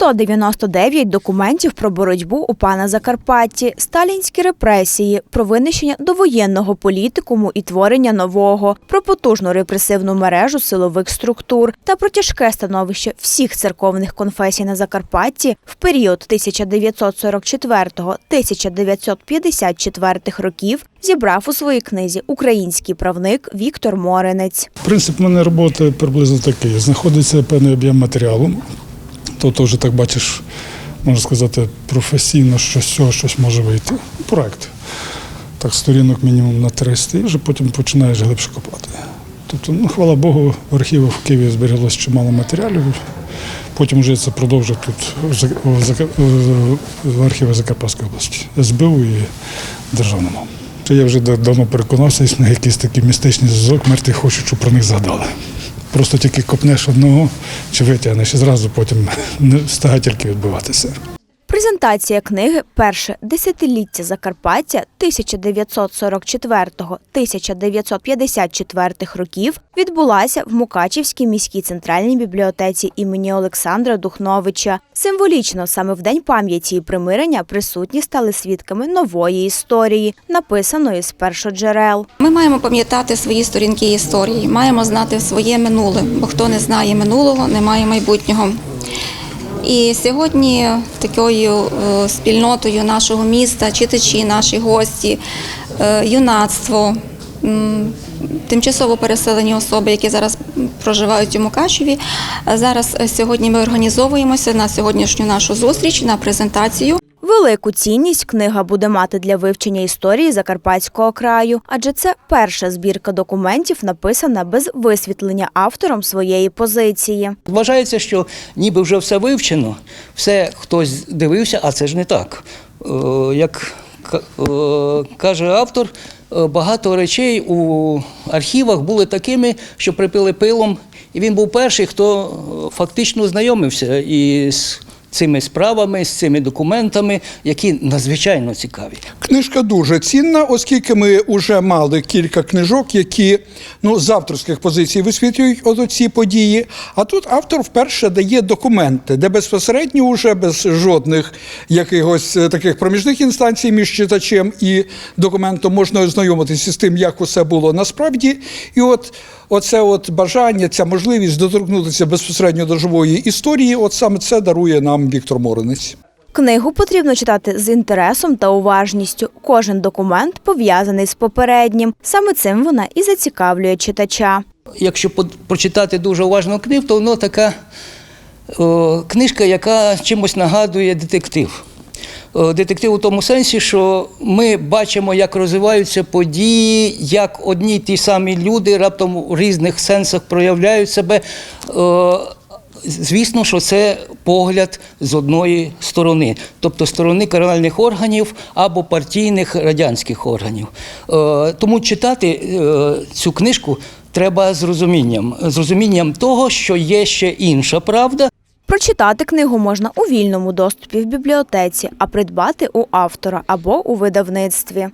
199 документів про боротьбу у пана Закарпатті, сталінські репресії, про винищення довоєнного політикуму і творення нового, про потужну репресивну мережу силових структур та про тяжке становище всіх церковних конфесій на Закарпатті в період 1944-1954 років зібрав у своїй книзі український правник Віктор Моринець. Принцип мене роботи приблизно такий. Знаходиться певний об'єм матеріалу. Тобто вже так бачиш, можна сказати, професійно, що з цього щось може вийти. Проект. Так, сторінок мінімум на 300, і вже потім починаєш глибше копати. Тобто, ну, хвала Богу, в архівах в Києві збереглося чимало матеріалів. Потім вже це продовжив тут в архівах Закарпатської області, СБУ і державному. Я вже давно переконався, існує якийсь такий містичний зв'язок, мертві хочуть, щоб про них згадали. Просто тільки копнеш одного чи витягнеш і зразу потім не встигає тільки відбуватися. Презентація книги Перше десятиліття Закарпаття 1944-1954 років відбулася в Мукачівській міській центральній бібліотеці імені Олександра Духновича. Символічно саме в день пам'яті і примирення присутні стали свідками нової історії, написаної з першоджерел. Ми маємо пам'ятати свої сторінки історії, маємо знати своє минуле, бо хто не знає минулого, не має майбутнього. І сьогодні такою е, спільнотою нашого міста, читачі, наші гості, е, юнацтво, тимчасово переселені особи, які зараз проживають у Мукачеві. Зараз е, сьогодні ми організовуємося на сьогоднішню нашу зустріч на презентацію. Велику цінність книга буде мати для вивчення історії Закарпатського краю, адже це перша збірка документів, написана без висвітлення автором своєї позиції. Вважається, що ніби вже все вивчено, все хтось дивився, а це ж не так. Е, Як е, каже автор, е, багато речей у архівах були такими, що припили пилом, і він був перший, хто фактично знайомився із цими справами, з цими документами, які надзвичайно цікаві. Книжка дуже цінна, оскільки ми вже мали кілька книжок, які ну, з авторських позицій висвітлюють ці події. А тут автор вперше дає документи, де безпосередньо вже без жодних якихось е, таких проміжних інстанцій між читачем і документом можна ознайомитися з тим, як усе було насправді. І от оце от бажання, ця можливість доторкнутися безпосередньо до живої історії, от саме це дарує нам Віктор Моринець. Книгу потрібно читати з інтересом та уважністю. Кожен документ пов'язаний з попереднім. Саме цим вона і зацікавлює читача. Якщо прочитати дуже уважно книгу, то воно така о, книжка, яка чимось нагадує детектив. О, Детектив у тому сенсі, що ми бачимо, як розвиваються події, як одні й ті самі люди раптом у різних сенсах проявляють себе. О, Звісно, що це погляд з одної сторони, тобто сторони каральних органів або партійних радянських органів. Е, Тому читати е, цю книжку треба з розумінням, з розумінням того, що є ще інша правда, Прочитати книгу можна у вільному доступі в бібліотеці, а придбати у автора або у видавництві.